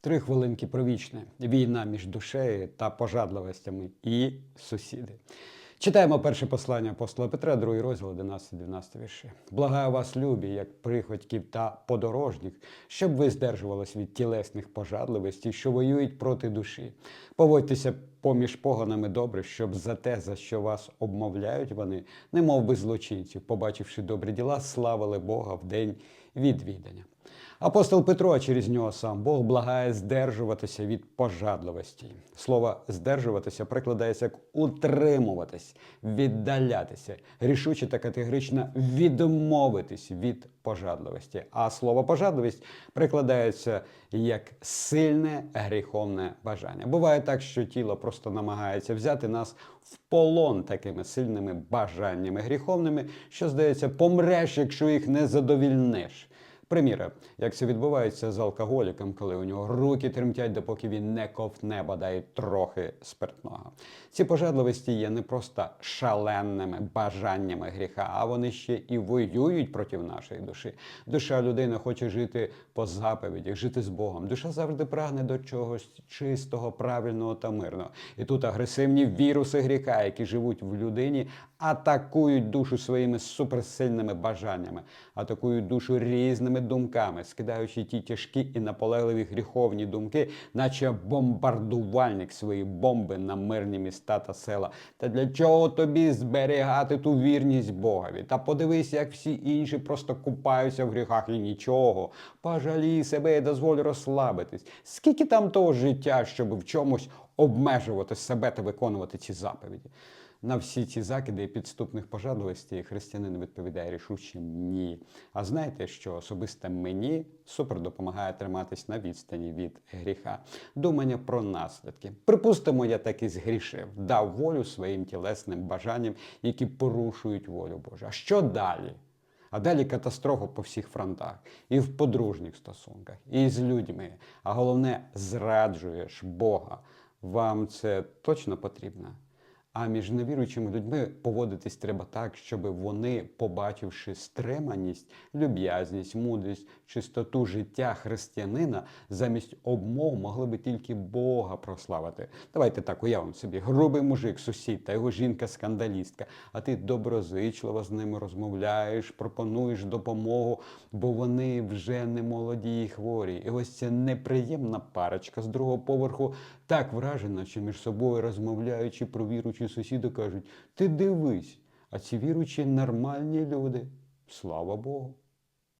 Три хвилинки про вічне. Війна між душею та пожадливостями і сусіди. Читаємо перше послання апостола Петра, другий розділ, 11-12 вірші. Благаю вас, любі, як приходьків та подорожніх, щоб ви здержувались від тілесних пожадливостей, що воюють проти душі. Поводьтеся поміж поганами добре, щоб за те, за що вас обмовляють вони, не би злочинців, побачивши добрі діла, славили Бога в день відвідання. Апостол Петро, через нього сам Бог благає здержуватися від пожадливості. Слово здержуватися прикладається як утримуватись, віддалятися, рішуче та категорично відмовитись від пожадливості. А слово пожадливість прикладається як сильне гріховне бажання. Буває так, що тіло просто намагається взяти нас в полон такими сильними бажаннями гріховними, що здається, помреш, якщо їх не задовільниш. Приміра, як це відбувається з алкоголіком, коли у нього руки тремтять, допоки він не ковтне бодай трохи спиртного. Ці пожадливості є не просто шаленими бажаннями гріха, а вони ще і воюють проти нашої душі. Душа людини хоче жити по заповідях, жити з Богом. Душа завжди прагне до чогось чистого, правильного та мирного. І тут агресивні віруси гріха, які живуть в людині, атакують душу своїми суперсильними бажаннями, атакують душу різними думками, скидаючи ті тяжкі і наполегливі гріховні думки, наче бомбардувальник свої бомби на мирні міста та села. Та для чого тобі зберігати ту вірність Богові? Та подивись, як всі інші просто купаються в гріхах і нічого. Пожалій себе і дозволь розслабитись. Скільки там того життя, щоб в чомусь обмежувати себе та виконувати ці заповіді? На всі ці закиди і підступних пожадливостей християнин відповідає рішучим ні. А знаєте, що особисто мені супер допомагає триматись на відстані від гріха, думання про наслідки. Припустимо, я таки згрішив, дав волю своїм тілесним бажанням, які порушують волю Божу. А що далі? А далі катастрофа по всіх фронтах, і в подружніх стосунках, і з людьми. А головне, зраджуєш Бога. Вам це точно потрібно? А між невіруючими людьми поводитись треба так, щоб вони, побачивши стриманість, люб'язність, мудрість, чистоту життя християнина, замість обмов могли би тільки Бога прославити. Давайте так уявимо собі, грубий мужик, сусід та його жінка-скандалістка, а ти доброзичливо з ними розмовляєш, пропонуєш допомогу, бо вони вже не молоді і хворі. І ось ця неприємна парочка з другого поверху так вражена, що між собою розмовляючи про віруючі сусіди кажуть: ти дивись, а ці віруючі нормальні люди. Слава Богу.